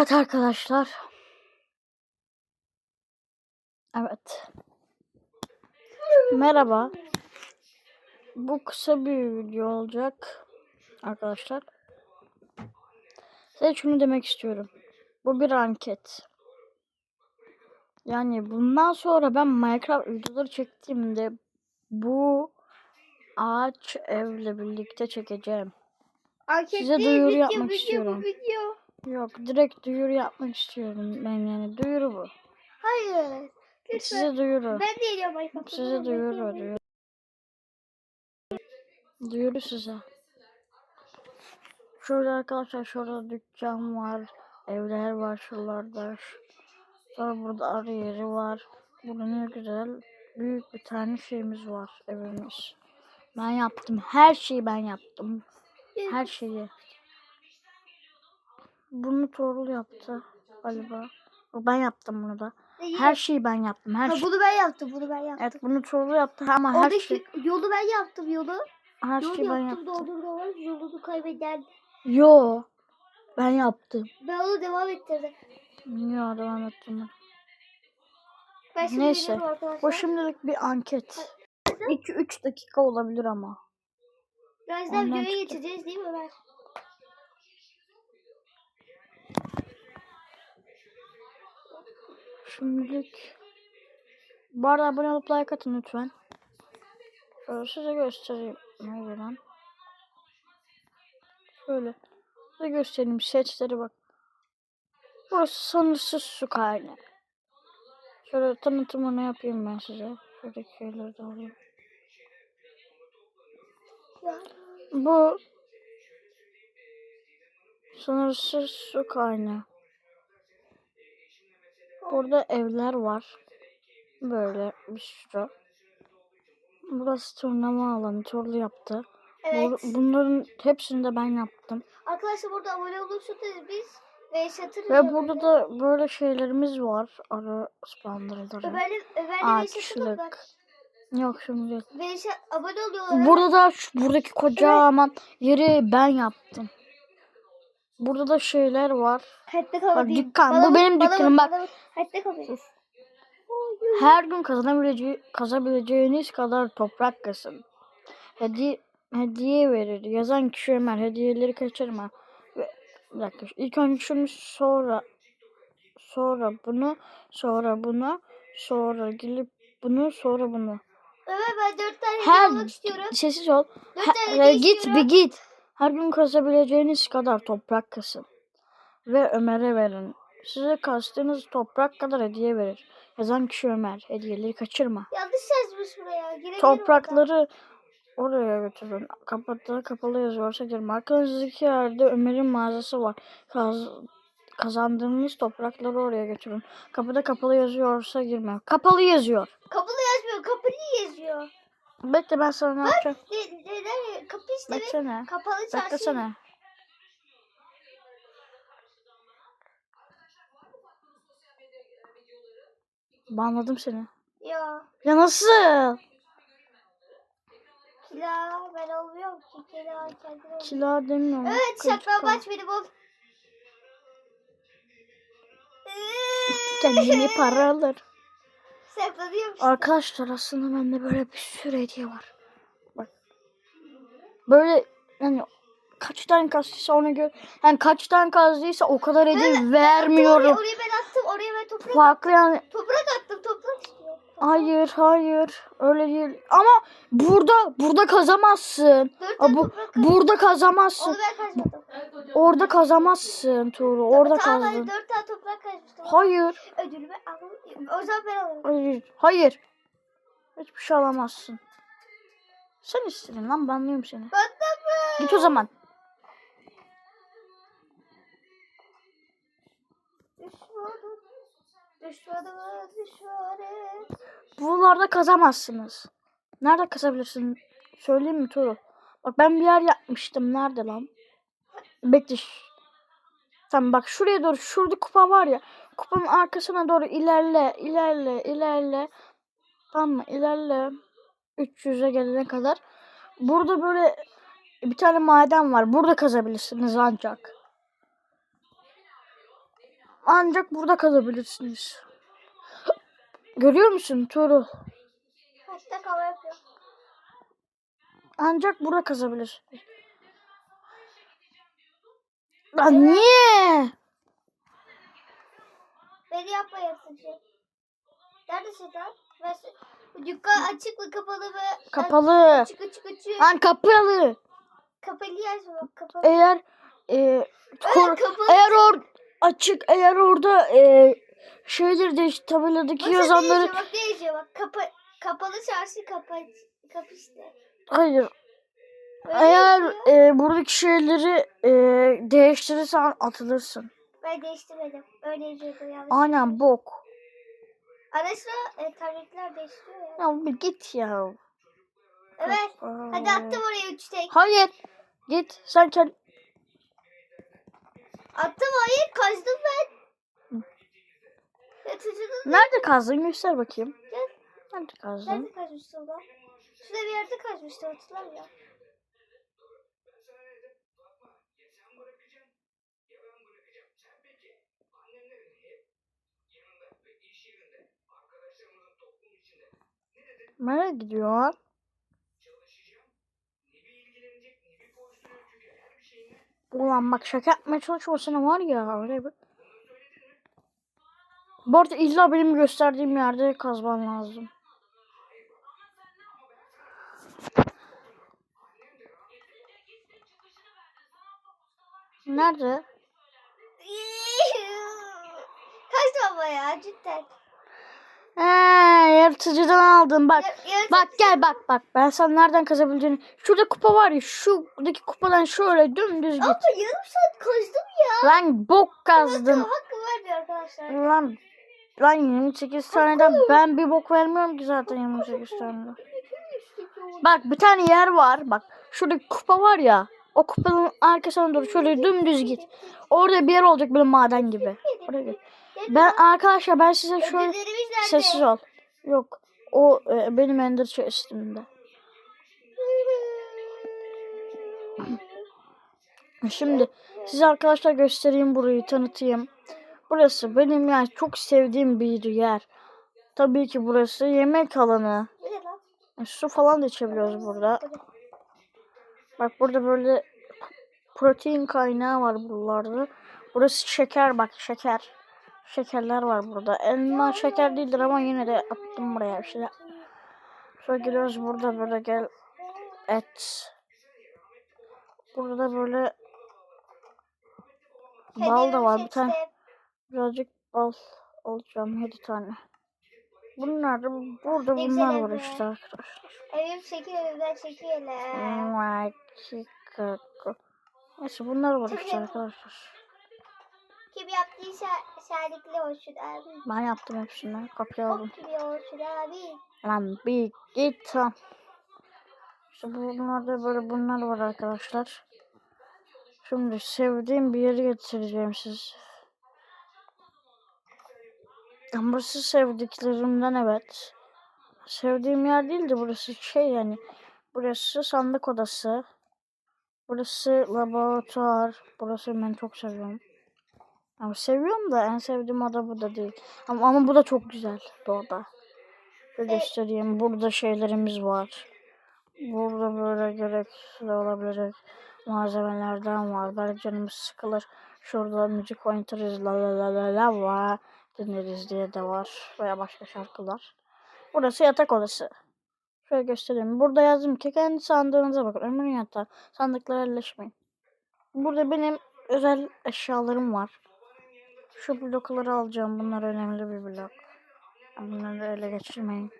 Evet arkadaşlar. Evet. Merhaba. Bu kısa bir video olacak arkadaşlar. Size şunu demek istiyorum. Bu bir anket. Yani bundan sonra ben Minecraft videoları çektiğimde bu ağaç evle birlikte çekeceğim. Anket Size duyuru video, yapmak video, istiyorum. Video. Yok direkt duyuru yapmak istiyorum ben yani duyuru bu. Hayır. Lütfen. Size duyuru. Ben de Minecraft'a. Size duyuru duyuru. Duyuru size. Şöyle arkadaşlar şurada dükkan var. Evler var şuralarda. Sonra burada arı yeri var. Burada ne güzel büyük bir tane şeyimiz var evimiz. Ben yaptım. Her şeyi ben yaptım. Her şeyi. Bunu Torul yaptı galiba. Ben yaptım bunu da. Her şeyi ben yaptım. Her Ha, şey. bunu ben yaptım. Bunu ben yaptım. Evet bunu Torul yaptı ama her Oradaki şey yolu ben yaptım yolu. her Yolu şeyi ben yaptım. Doldur doldur. Yolunu kaybeden. Yo. Ben yaptım. Ben onu devam ettirdim. Yo devam ettim. Ben Neyse. Bu şimdilik bir anket. 2-3 dakika olabilir ama. Birazdan videoya geçeceğiz değil mi Ömer? Şimdilik. Bu arada abone olup like atın lütfen. Şöyle size göstereyim. Nerede lan? Şöyle. Size göstereyim seçleri bak. Burası sınırsız su kaynağı. Şöyle tanıtımını yapayım ben size. Şuradaki şeyleri de alayım. Bu sınırsız su kaynağı. Burada evler var. Böyle bir sürü. Burası turnama alanı. Turlu yaptı. Evet. Bu- bunların hepsini de ben yaptım. Arkadaşlar burada abone olursanız biz ve satırız. Ve burada da böyle şeylerimiz var. Ara Ömer'le ve satırız Ağaçlık. Yok şimdi değil. Ve abone oluyorlar. Burada da şu, buradaki kocaman yeri ben yaptım. Burada da şeyler var. Hayatta kalmayayım. dükkan, bu Bana benim bana dükkanım, bak. Hayatta kalmayayım. Her gün kazanabileceği, kazabileceğiniz kadar toprak kasın. Hediye, hediye verir. Yazan kişi Ömer. Hediyeleri kaçırma. Ve, bir dakika. İlk önce şunu sonra sonra bunu sonra bunu sonra gelip bunu sonra bunu. Ömer ben dört tane Her hediye almak istiyorum. sessiz ol. Dört Ha- tane e, hediye git istiyorum. bir git. Her gün kazabileceğiniz kadar toprak kasın. Ve Ömer'e verin. Size kastığınız toprak kadar hediye verir. Yazan kişi Ömer. Hediyeleri kaçırma. Yanlış yazmış buraya. Girebilirim Toprakları oraya götürün. Kapalı kapalı yazıyorsa girme. Arkanızdaki yerde Ömer'in mağazası var. Kaz, kazandığınız toprakları oraya götürün. Kapıda kapalı yazıyorsa girme. Kapalı yazıyor. oradan. Kapalı yazmıyor. Kapalı yazıyor. Bekle ben sana ne yapacağım. Ne, neden? Kapı işte. Beklesene. Kapalı çarşı. Beklesene. Banladım seni. Ya. Ya nasıl? Kila ben olmuyorum ki. Kila oluyor. Kila demiyorum. Evet Kılıç saklambaç benim ol. Kendini para alır. Saklanıyorum işte. Arkadaşlar aslında bende böyle bir sürü hediye var. Bak. Böyle yani kaç tane kazdıysa ona göre yani kaç tane kazdıysa o kadar hediye Oraya, vermiyorum. oraya ben attım. Oraya ben toprak, Farklı yani toprak attım. Toprak. Hayır hayır öyle değil. Ama burada burada kazamazsın. Aa, bu, burada kazamazsın. Orada kazamazsın Tuğru. Orada tamam kazdın. dört tane toprak kazmıştım. Hayır. Ödülümü alayım. O zaman ben alayım. Hayır. Hayır. Hiçbir şey alamazsın. Sen istedin lan banlıyorum seni. De mi? Git o zaman. Buralarda kazamazsınız. Nerede kazabilirsin? Söyleyeyim mi Tuğrul? Bak ben bir yer yapmıştım. Nerede lan? Bekle. Tamam bak şuraya doğru. Şurada kupa var ya. Kupanın arkasına doğru ilerle. ilerle, ilerle. Tamam mı? İlerle. 300'e gelene kadar. Burada böyle bir tane maden var. Burada kazabilirsiniz ancak. Ancak burada kalabilirsiniz. Görüyor musun Tuğrul? Hatta kava yapıyor. Ancak burada kazabilir. Lan niye? Beni yapma lan? Ben se- Bu dükkan açık mı kapalı mı? Kapalı. Açık açık açık. Lan kapalı. Kapalı yer? Kapalı. Eğer e, kor- Evet, kapalı. eğer or açık eğer orada e, şeydir de işte tabeladaki Bak, yazanları yazıyor, bak yazıyor bak. Kapa kapalı çarşı kapa kapı işte. hayır Öyle eğer e, buradaki şeyleri e, değiştirirsen atılırsın. Ben değiştirmedim. Öyle yazıyordu yanlış. Aynen bok. Ara sıra e, tabletler değiştiriyor ya. Ya bir git ya. Evet. Hadi attım oraya üç tek. Hayır. Git. Sen kend... Attım hayır kazdım ben. Nerede kazdın? Göster bakayım. Gel. Nerede kazdın? nerede kazmıştın lan? Şurada bir yerde kazmıştı hatırlamıyorum. Nereye gidiyor? Ulan bak şaka yapmaya çalışmasına var ya öyle bir. Bu arada illa benim gösterdiğim yerde kazman lazım. Nerede? Kaçtı ama ya cidden. Ee, yaratıcıdan aldım bak. Ya- yaratıcı- Bak gel bak bak. Ben sana nereden kazabileceğini. Şurada kupa var ya. Şuradaki kupadan şöyle dümdüz git. Ama yarım saat kazdım ya. Lan bok kazdın. Hakkı vermiyor arkadaşlar. Lan lan 28 taneden ben bir bok vermiyorum ki zaten 28 tane. Bak bir tane yer var. Bak şurada kupa var ya. O kupanın arkasına doğru şöyle dümdüz git. Orada bir yer olacak böyle maden gibi. Oraya git. Ben arkadaşlar ben size nerede? sessiz ol. Yok. O e, benim ender chest'imde. Şimdi size arkadaşlar göstereyim burayı tanıtayım. Burası benim yani çok sevdiğim bir yer. Tabii ki burası yemek alanı. Lan? Su falan da içebiliyoruz burada. Bak burada böyle protein kaynağı var buralarda. Burası şeker bak şeker. Şekerler var burada. Elma şeker değildir ama yine de attım buraya bir şeyler. Şöyle giriyoruz burada böyle gel et. Burada böyle bal da var bir tane. Birazcık bal alacağım 7 tane. Bunlar da burada Ne bunlar var işte arkadaşlar. Evim evimden çekiyelim. Meksika. Neyse bunlar var işte arkadaşlar. Kim yaptıysa şerlikli olsun abi. Ben yaptım hepsini. Aldım. Bok gibi olsun abi. Lan bir git. İşte bunlarda böyle bunlar var arkadaşlar. Şimdi sevdiğim bir yere getireceğim siz. Burası sevdiklerimden evet. Sevdiğim yer değil de burası şey yani. Burası sandık odası. Burası laboratuvar. Burası ben çok seviyorum. Ama seviyorum da en sevdiğim oda bu da değil. Ama, ama bu da çok güzel bu oda. Şöyle göstereyim. Burada şeylerimiz var. Burada böyle gerekli olabilecek malzemelerden var. Belki canımız sıkılır. Şurada müzik oynatırız. La la la la la var. Dinleriz diye de var. Veya başka şarkılar. Burası yatak odası. Şöyle göstereyim. Burada yazdım ki kendi sandığınıza bakın. Ömrün yatağı. Sandıklara elleşmeyin. Burada benim özel eşyalarım var. Şu blokları alacağım. Bunlar önemli bir blok. Bunları ele geçirmeyin.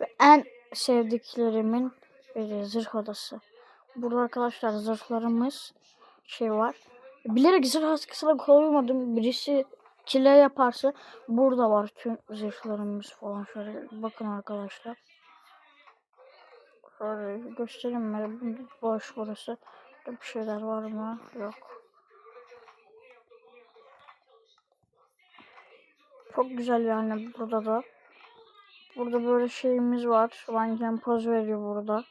Ve en sevdiklerimin biri zırh odası. Burada arkadaşlar zırhlarımız şey var. Bilerek zırh askısına koymadım. Birisi çile yaparsa burada var tüm zırhlarımız falan. Şöyle bakın arkadaşlar. Şöyle göstereyim mi? Boş burası. Bir şeyler var mı? Yok. Çok güzel yani burada da. Burada böyle şeyimiz var. Manken poz veriyor burada.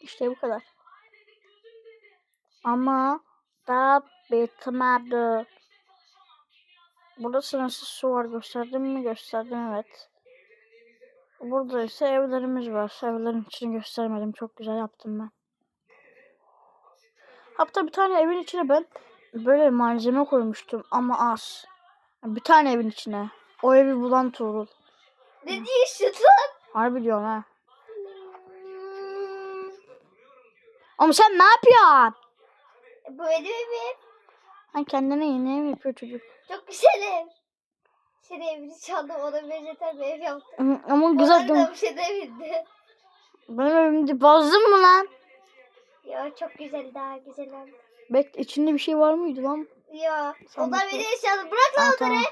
İşte bu kadar. Ama daha bitmedi. Burada sınırsız su var. Gösterdim mi? Gösterdim evet. Burada ise evlerimiz var. Evlerin içini göstermedim. Çok güzel yaptım ben. Hatta bir tane evin içine ben böyle malzeme koymuştum ama az. Bir tane evin içine. O evi bulan Tuğrul. Ne diyorsun lan? Harbi diyorum ha. Ama sen ne yapıyorsun? Bu benim evim. Sen kendine yeni ev yapıyor çocuk. Çok güzel ev. Senin evini çaldım. Ona benzeter bir ev yaptım. Ama güzel değil mi? bir şey demedi. Benim evimde bozdun mu lan? Ya çok güzel daha güzel oldu. Bek içinde bir şey var mıydı lan? Ya Sen onlar beni eşyalı. Bırak lan tamam. onları.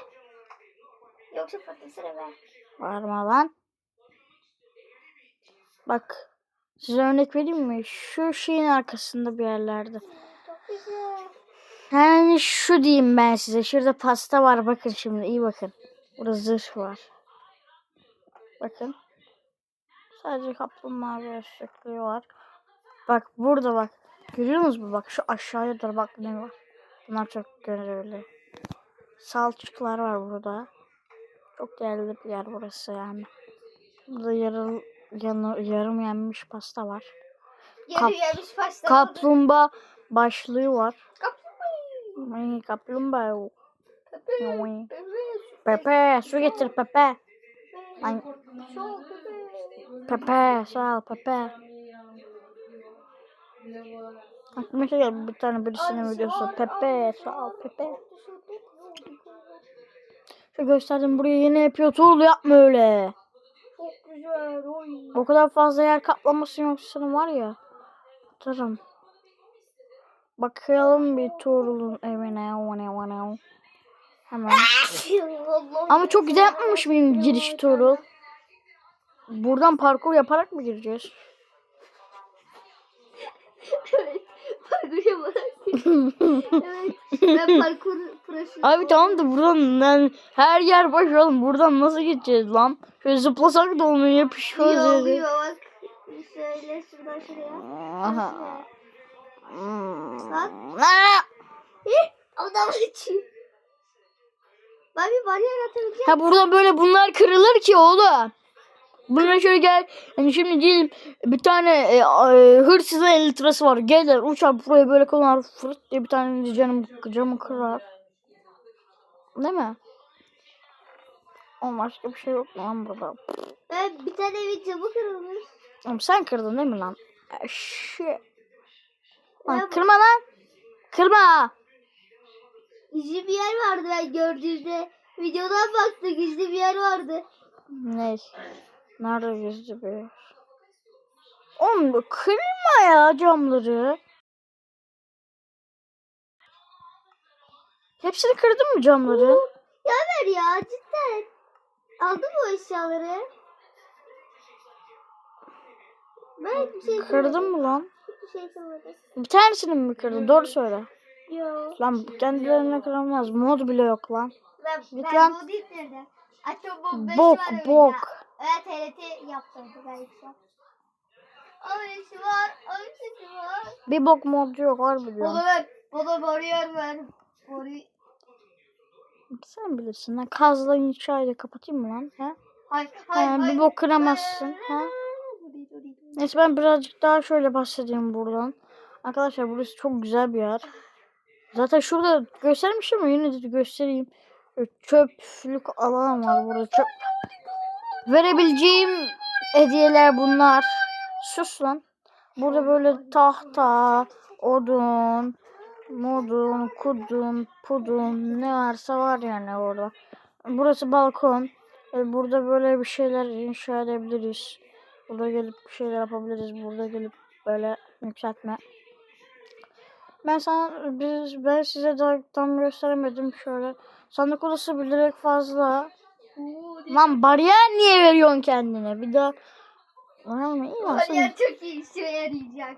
Yoksa patlasana be. Varma lan. Bak. Size örnek vereyim mi? Şu şeyin arkasında bir yerlerde. Çok güzel. Yani şu diyeyim ben size. Şurada pasta var. Bakın şimdi iyi bakın. Burada zırh var. Bakın. Sadece kaplumbağa göğüslüğü var. Bak burada bak. Görüyor musunuz? Bak şu aşağıya doğru bak ne var. Bunlar çok görevli. Salçıklar var burada. Çok değerli bir yer burası yani. Burada yarı, yanı, yarım yenmiş pasta var. Kap- Yarı yemiş pasta. Kaplumbağa başlığı var. Kaplumbağa. Kaplumbağa. Pepe. Pepe. Su getir Pepe. Pepe sağ ol Pepe. Aklıma şey geldi bir tane birisinin videosu. Pepe sağ ol Pepe. Şu gösterdim buraya yeni yapıyor. Tuğlu yapma öyle. Çok güzel. Oy. O kadar fazla yer kaplamasın yoksa senin var ya. Atarım. Bakalım bir Tuğrul'un evine. Hemen. Ama çok güzel yapmamış benim giriş Tuğrul. Buradan parkur yaparak mı gireceğiz? Evet. Parkur yaparak. evet. Ben parkur prosu. Abi tamam da buradan lan her yer boş oğlum. Buradan nasıl gideceğiz lan? Şöyle zıplasak da olmuyor yapışıyoruz. Yok yok bak. Şöyle şuradan şuraya. Aha. Hmm. Aa! Hih, Adam için. Ben bir bariyer atabileceğim. Ha buradan böyle bunlar kırılır ki oğlum. Buraya şöyle gel. Yani şimdi diyelim bir tane e, e, hırsızın 50 litresi var. Gelir uçar buraya böyle konar fırt diye bir tane canım camı kırar. Değil mi? Ama başka bir şey yok mu lan burada? Ben bir tane bir camı kırılmış. Oğlum sen kırdın değil mi lan? Eşi. Lan Ya bu- kırma lan. Kırma. Gizli bir yer vardı ben gördüğümde. Videodan baktık gizli bir yer vardı. Ne? Nerede bir yer? Oğlum kırma ya camları. Hepsini kırdın mı camları? Ya ver ya cidden. Aldın mı o eşyaları? Ben bir şey Kırdın mı lan? Hiçbir şey kırmadım. Bir tanesini mi kırdın? Doğru söyle. Yok. Lan kendilerine kıramaz. Mod bile yok lan. Ben, Git ben lan. Bomb 5 Bok bok. Evet TRT yaptım. Ben işte. Ayışı var. Ayışı var. Bir bok mod yok harbi diyorum. Bana ver. Bana bariyer ver. Bari... Sen bilirsin lan. Kazla inşayla kapatayım mı lan? He? Hay hay He, hay. bir bok kıramazsın. He? Neyse ben birazcık daha şöyle bahsedeyim buradan. Arkadaşlar burası çok güzel bir yer. Zaten şurada göstermişim ama yine de göstereyim. Çöplük alan var burada. Çöp. Verebileceğim hediyeler bunlar. Sus lan. Burada böyle tahta, odun, modun, kudun, pudun ne varsa var yani orada. Burası balkon. E, Burada böyle bir şeyler inşa edebiliriz. Burada gelip bir şeyler yapabiliriz. Burada gelip böyle yükseltme. Ben sana biz ben size daha tam gösteremedim şöyle. Sandık odası bilerek fazla. Lan bariyer niye veriyorsun kendine? Bir daha Lan iyi lan sen- Bariyer çok iyi işe yarayacak.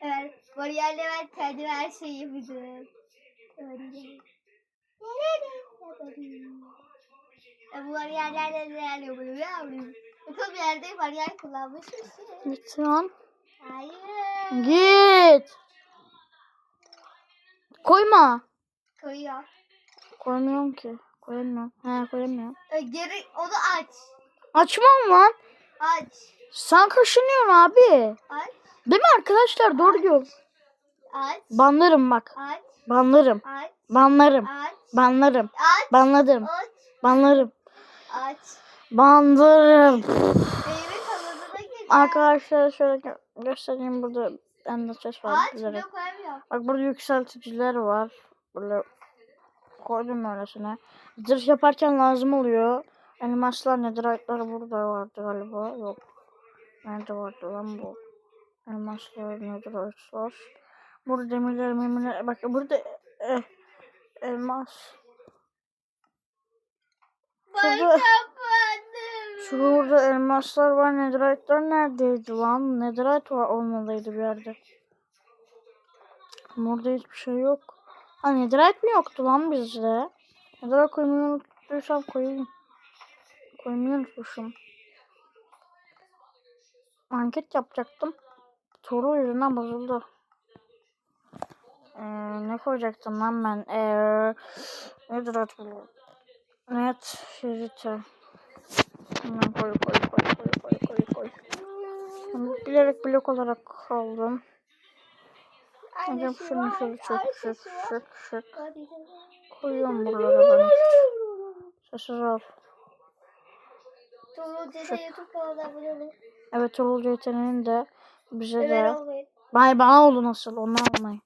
Evet. Bariyerle ben kendime her şeyi yapacağım. Ya bu bariyerlerle neler yapıyorum ya yapıyorum. Bakın bir yerde bariyer kullanmış mısın? Git lan. Hayır. Git. Koyma. Koyuyor. Koymuyorum ki. Koyamıyorum. He koyamıyorum. E, geri onu aç. Açmam lan. Aç. Sen kaşınıyorsun abi. Aç. Değil mi arkadaşlar? Doğru diyor. Aç. Banlarım bak. Aç. Banlarım. Aç. Banlarım. Aç. Banlarım. Aç. Banladım. Aç. Banlarım. Aç. Banlarım. Arkadaşlar şöyle gö- göstereyim burada bende ses var. Aç. Bak burada yükselticiler var. Böyle koydum öylesine. Zırh yaparken lazım oluyor. Elmaslar netherite'lar burada vardı galiba. Yok. Nerede vardı lan bu? Elmaslar netherite'lar. Burada demirler memirler. Bak burada eh, elmas. Şurada-. Şurada elmaslar var. Netherite'lar neredeydi lan? Netherite var olmalıydı bir yerde. Ama Orada hiçbir şey yok. Ha Netherite mi yoktu lan bizde? Netherite koymayı unuttuysam koyayım. Koymayı unutmuşum. Anket yapacaktım. Soru yüzünden bozuldu. Ee, ne koyacaktım lan ben? Ee, Netherite bu. Net şerite. Hemen koy koy koy koy koy koy bilerek blok olarak kaldım. Hocam şunu şöyle çok şık şık şık Hadi. koyuyorum buralara ben. Abone olun. Evet Oğul yeteneğin de bize Ömer de. olmayın. Bay bana oldu nasıl onu almayın.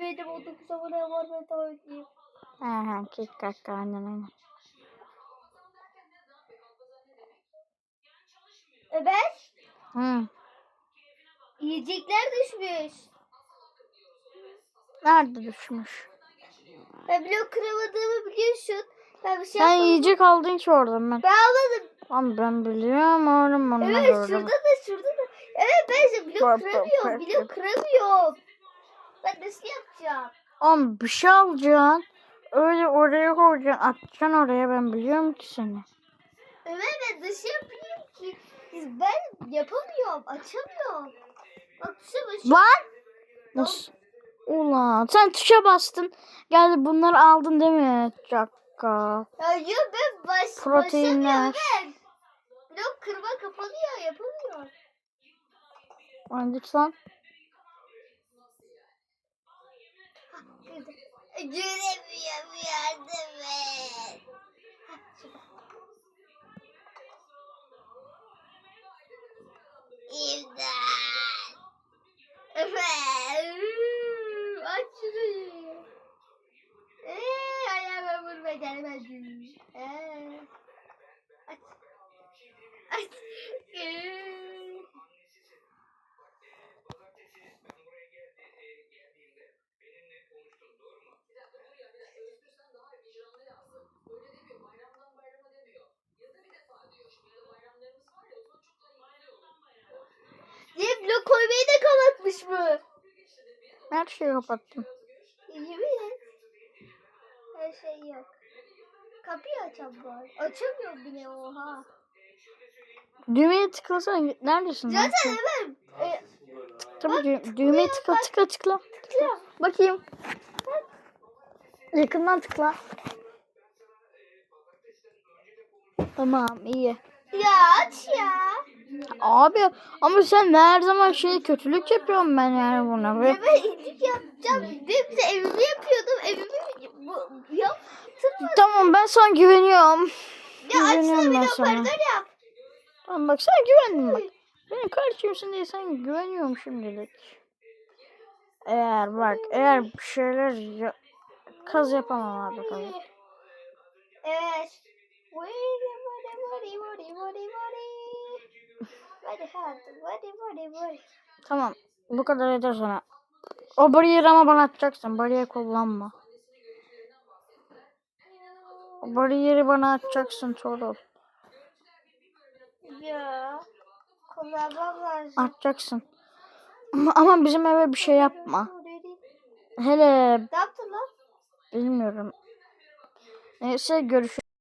Benim 19 abone var ben de oynayayım. He he kek kaka aynen aynen. Ömer Hı. yiyecekler düşmüş. Nerede düşmüş? Ben blok kıramadığımı biliyorsun. Ben bir şey Sen yapmadım. yiyecek aldın ki oradan ben. Ben almadım. Lan ben biliyorum oğlum onu Evet gördüm. şurada da şurada da. Evet ben işte blok Bak, bak, kıramıyorum. bak, Blok bak. kıramıyorum. Ben nasıl yapacağım? Oğlum bir şey alacaksın. Öyle oraya koyacaksın. Atacaksın oraya ben biliyorum ki seni. Ömer ben nasıl yapayım ki? Ben yapamıyorum. Açamıyorum. Bak şu başı. Lan! Nasıl? Ulan sen tuşa bastın. Geldi bunları aldın değil mi? Çakka. Ya yok ben baş, Proteinler. ben. Blok kırma kapanıyor yapamıyor. Git lan. Göremiyorum yardım et. İmdat. Efe. Aç şunu. Eee ayağıma vurma gelmedi. Eee. Aç. Aç. Eee. Niye blok koymayı da kapatmış bu? Her şeyi kapattım. Yemin. Her şey yok. Kapıyı açam var. Açamıyorum bile oha. Düğmeye tıklasana. Neredesin? lan? Zaten hemen e, Tabii dü- düğmeye tıkla tıkla tıkla. tıkla. Bakayım. Yakından tıkla. Tamam iyi. Ya aç ya. Abi ama sen her zaman şey kötülük yapıyorum ben yani buna. Ya ben iyilik yapacağım. Ben de evimi yapıyordum. Evimi yaptım. tamam ben sana güveniyorum. Ya açsana bir operatör yap. Tamam bak sana güvendim bak. Benim kardeşimsin diye sana güveniyorum şimdilik. Eğer bak eğer bir şeyler ya- kaz yapamam abi kaz. Evet. Vadi hadi vadi vadi vadi. Tamam bu kadar yeter sana. O bariyer ama bana atacaksın. Bariyer kullanma. O bariyeri bana atacaksın Torol. Ya. Kullanmam lazım. Atacaksın. Ama, ama bizim eve bir şey yapma. Hele Ne yaptın lan? bilmiyorum. Neyse görüşürüz.